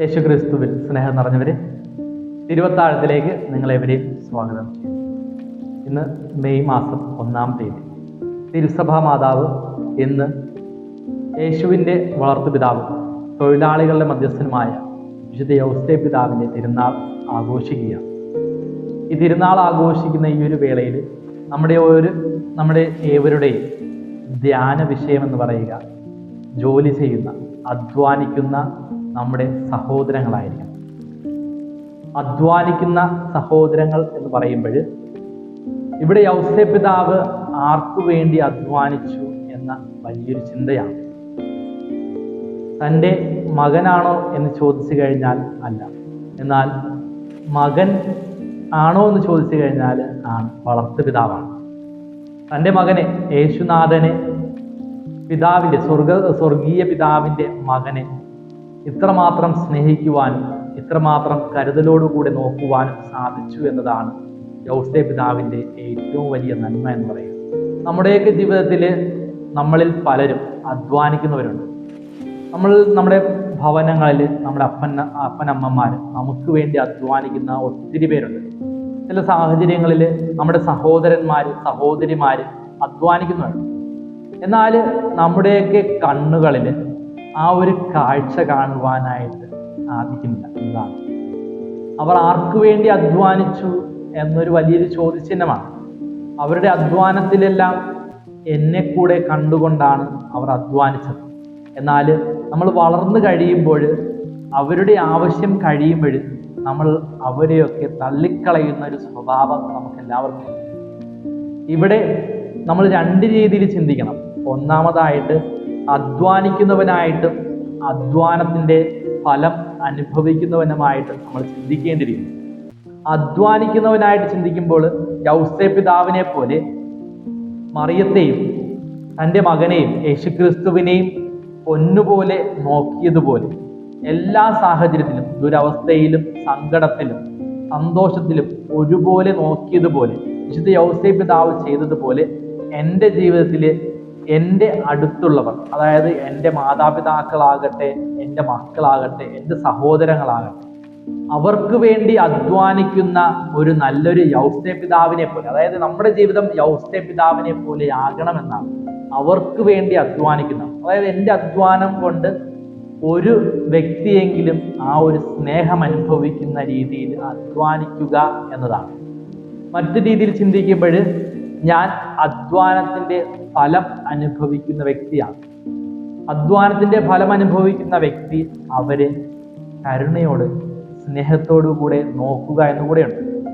യേശു ക്രിസ്തുവിൽ സ്നേഹം നിറഞ്ഞവരെ തിരുവത്താഴത്തിലേക്ക് നിങ്ങളെവരെയും സ്വാഗതം. ഇന്ന് മെയ് മാസം ഒന്നാം തീയതി. തിരുസഭാ മാതാവ് ഇന്ന് യേശുവിന്റെ വളർത്തുപിതാവ് തൊഴിലാളികളുടെ മധ്യസ്ഥനുമായ വിശുദ്ധ യൗസ്തേ പിതാവിന്റെ തിരുനാൾ ആഘോഷിക്കുകയാണ്. ഈ തിരുനാൾ ആഘോഷിക്കുന്ന ഈ ഒരു വേളയിൽ നമ്മുടെ ഒരു നമ്മുടെ ഏവരുടെയും ധ്യാന വിഷയം എന്ന് പറയുക ജോലി ചെയ്യുന്ന അധ്വാനിക്കുന്ന നമ്മുടെ സഹോദരങ്ങളായിരിക്കണം. അധ്വാനിക്കുന്ന സഹോദരങ്ങൾ എന്ന് പറയുമ്പോൾ ഇവിടെ യൗസേ പിതാവ് ആർക്കു വേണ്ടി അധ്വാനിച്ചു എന്ന വലിയൊരു ചിന്തയാണ്. തന്റെ മകനാണോ എന്ന് ചോദിച്ചു കഴിഞ്ഞാൽ അല്ല. എന്നാൽ മകൻ ആണോ എന്ന് ചോദിച്ചു കഴിഞ്ഞാൽ ആണ് വളർത്തു പിതാവാണ്. തന്റെ മകനെ യേശുനാഥനെ പിതാവിന്റെ സ്വർഗ സ്വർഗീയ പിതാവിന്റെ മകനെ ഇത്രമാത്രം സ്നേഹിക്കുവാനും ഇത്രമാത്രം കരുതലോടുകൂടി നോക്കുവാനും സാധിച്ചു എന്നതാണ് യൗസേ പിതാവിന്റെ ഏറ്റവും വലിയ നന്മ എന്ന് പറയുന്നത്. നമ്മുടെയൊക്കെ ജീവിതത്തിൽ നമ്മളിൽ പലരും അധ്വാനിക്കുന്നവരുണ്ട്. നമ്മൾ നമ്മുടെ ഭവനങ്ങളിൽ നമ്മുടെ അപ്പൻ അപ്പനമ്മമാർ നമുക്ക് വേണ്ടി അധ്വാനിക്കുന്ന ഒത്തിരി പേരുണ്ട്. ചില സാഹചര്യങ്ങളിൽ നമ്മുടെ സഹോദരന്മാർ സഹോദരിമാർ അധ്വാനിക്കുന്നുണ്ട് എന്നാൽ നമ്മുടെയൊക്കെ കണ്ണുകളിൽ ആ ഒരു കാഴ്ച കാണുവാനായിട്ട് സാധിക്കുന്നില്ല എന്നതാണ് അവർ ആർക്കു വേണ്ടി അധ്വാനിച്ചു എന്നൊരു വലിയൊരു ചോദ്യചിഹ്നമാണ്. അവരുടെ അധ്വാനത്തിലെല്ലാം എന്നെ കൂടെ കണ്ടുകൊണ്ടാണ് അവർ അധ്വാനിച്ചത്. എന്നാൽ നമ്മൾ വളർന്നു കഴിയുമ്പോൾ അവരുടെ ആവശ്യം കഴിയുമ്പോൾ നമ്മൾ അവരെയൊക്കെ തള്ളിക്കളയുന്ന ഒരു സ്വഭാവം നമുക്ക് എല്ലാവർക്കും ഇവിടെ നമ്മൾ രണ്ട് രീതിയിൽ ചിന്തിക്കണം. ഒന്നാമതായിട്ട് അധ്വാനിക്കുന്നവനായിട്ടും അധ്വാനത്തിന്റെ ഫലം അനുഭവിക്കുന്നവനുമായിട്ട് നമ്മൾ ചിന്തിക്കേണ്ടിയിരിക്കുന്നു. അധ്വാനിക്കുന്നവനായിട്ട് ചിന്തിക്കുമ്പോൾ യൗസേ പിതാവിനെ പോലെ മറിയത്തെയും തന്റെ മകനെയും യേശുക്രിസ്തുവിനെയും പൊന്നുപോലെ നോക്കിയതുപോലെ എല്ലാ സാഹചര്യത്തിലും ദുരവസ്ഥയിലും സങ്കടത്തിലും സന്തോഷത്തിലും ഒരുപോലെ നോക്കിയതുപോലെ വിശുദ്ധ യൗസേ പിതാവ് ചെയ്തതുപോലെ എന്റെ ജീവിതത്തിൽ എന്റെ അടുത്തുള്ളവർ അതായത് എന്റെ മാതാപിതാക്കളാകട്ടെ എന്റെ മക്കളാകട്ടെ എന്റെ സഹോദരങ്ങളാകട്ടെ അവർക്ക് വേണ്ടി അധ്വാനിക്കുന്ന ഒരു നല്ലൊരു യൗസ്തേ പിതാവിനെ പോലെ അതായത് നമ്മുടെ ജീവിതം യൗസ്തേ പിതാവിനെ പോലെ ആകണമെന്നാണ് അവർക്ക് വേണ്ടി അധ്വാനിക്കുന്ന അതായത് എന്റെ അധ്വാനം കൊണ്ട് ഒരു വ്യക്തിയെങ്കിലും ആ ഒരു സ്നേഹം അനുഭവിക്കുന്ന രീതിയിൽ അധ്വാനിക്കുക എന്നതാണ്. മറ്റു രീതിയിൽ ചിന്തിക്കുമ്പോൾ ഞാൻ അധ്വാനത്തിന്റെ ഫലം അനുഭവിക്കുന്ന വ്യക്തിയാണ്. അധ്വാനത്തിന്റെ ഫലം അനുഭവിക്കുന്ന വ്യക്തി അവരെ കരുണയോട് സ്നേഹത്തോടു കൂടെ നോക്കുക എന്നുകൂടെയുണ്ട്.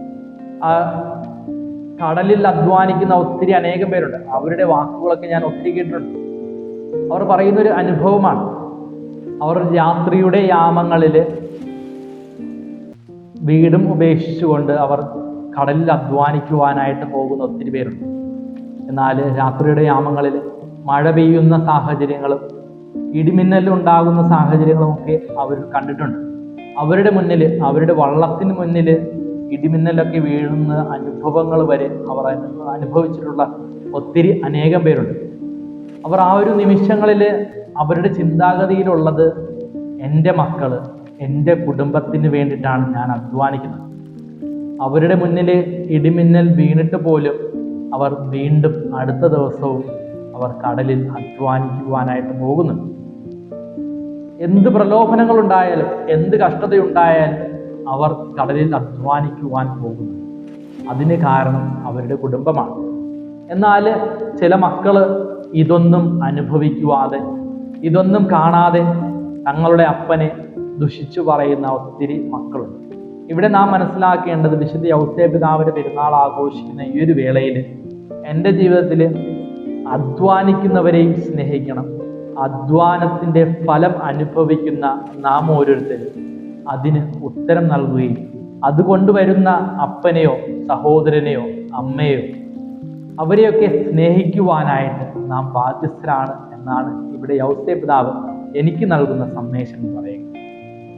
ആ കടലിൽ അധ്വാനിക്കുന്ന ഒത്തിരി അനേകം പേരുണ്ട്. അവരുടെ വാക്കുകളൊക്കെ ഞാൻ ഒത്തിരി കേട്ടിട്ടുണ്ട്. അവർ പറയുന്ന ഒരു അനുഭവമാണ്. അവർ രാത്രിയുടെ യാമങ്ങളിൽ വീടും ഉപേക്ഷിച്ചുകൊണ്ട് അവർ കടലിൽ അധ്വാനിക്കുവാനായിട്ട് പോകുന്ന ഒത്തിരി പേരുണ്ട്. എന്നാൽ രാത്രിയുടെ യാമങ്ങളിൽ മഴ പെയ്യുന്ന സാഹചര്യങ്ങളും ഇടിമിന്നൽ ഉണ്ടാകുന്ന സാഹചര്യങ്ങളും ഒക്കെ അവർ കണ്ടിട്ടുണ്ട്. അവരുടെ മുന്നിൽ അവരുടെ വള്ളത്തിന് മുന്നിൽ ഇടിമിന്നലൊക്കെ വീഴുന്ന അനുഭവങ്ങൾ വരെ അവർ അനു- അനുഭവിച്ചിട്ടുള്ള ഒത്തിരി അനേകം പേരുണ്ട്. അവർ ആ ഒരു നിമിഷങ്ങളിൽ അവരുടെ ചിന്താഗതിയിലുള്ളത് എന്റെ മക്കൾ എന്റെ കുടുംബത്തിന് വേണ്ടിയിട്ടാണ് ഞാൻ അധ്വാനിക്കുന്നത്. അവരുടെ മുന്നിൽ ഇടിമിന്നൽ വീണിട്ട് പോലും അവർ വീണ്ടും അടുത്ത ദിവസവും അവർ കടലിൽ അധ്വാനിക്കുവാനായിട്ട് പോകുന്നുണ്ട്. എന്ത് പ്രലോഭനങ്ങളുണ്ടായാലും എന്ത് കഷ്ടതയുണ്ടായാലും അവർ കടലിൽ അധ്വാനിക്കുവാൻ പോകുന്നു അതിന് കാരണം അവരുടെ കുടുംബമാണ്. എന്നാൽ ചില മക്കൾ ഇതൊന്നും അനുഭവിക്കുവാതെ ഇതൊന്നും കാണാതെ തങ്ങളുടെ അപ്പനെ ദുഷിച്ചു പറയുന്ന ഒത്തിരി മക്കളുണ്ട്. ഇവിടെ നാം മനസ്സിലാക്കേണ്ടത് വിശുദ്ധ യൗസേ പിതാവിന്റെ പെരുന്നാൾ ആഘോഷിക്കുന്ന ഈ ഒരു വേളയിൽ എന്റെ ജീവിതത്തിൽ അധ്വാനിക്കുന്നവരെയും സ്നേഹിക്കണം. അധ്വാനത്തിന്റെ ഫലം അനുഭവിക്കുന്ന നാം ഓരോരുത്തരും അതിന് ഉത്തരം നൽകുകയും അതുകൊണ്ട് വരുന്ന അപ്പനെയോ സഹോദരനെയോ അമ്മയോ അവരെയൊക്കെ സ്നേഹിക്കുവാനായിട്ട് നാം ബാധ്യസ്ഥരാണ് എന്നാണ് ഇവിടെ യൗസേ പിതാവ് എനിക്ക് നൽകുന്ന സന്ദേശം എന്ന് പറയുന്നത്.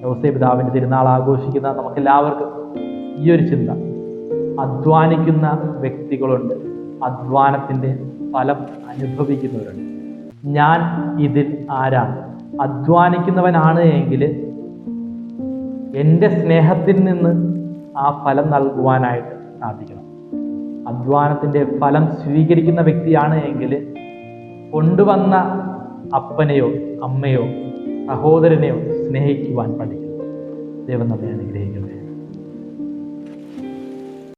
യൗസേ പിതാവിന്റെ തിരുനാൾ ആഘോഷിക്കുന്ന നമുക്കെല്ലാവർക്കും ഈ ഒരു ചിന്ത. അധ്വാനിക്കുന്ന വ്യക്തികളുണ്ട്. അധ്വാനത്തിന്റെ ഫലം അനുഭവിക്കുന്നവരുണ്ട്. ഞാൻ ഇതിൽ ആരാണ്? അധ്വാനിക്കുന്നവനാണ് എങ്കിൽ എന്റെ സ്നേഹത്തിൽ നിന്ന് ആ ഫലം നൽകുവാനായിട്ട് സാധിക്കണം. അധ്വാനത്തിന്റെ ഫലം സ്വീകരിക്കുന്ന വ്യക്തിയാണ് എങ്കിൽ കൊണ്ടുവന്ന അപ്പനെയോ അമ്മയോ സഹോദരനെയോ സ്നേഹിക്കുവാൻ പഠിക്കുന്നു. ദൈവം നമ്മെ അനുഗ്രഹിക്കട്ടെ.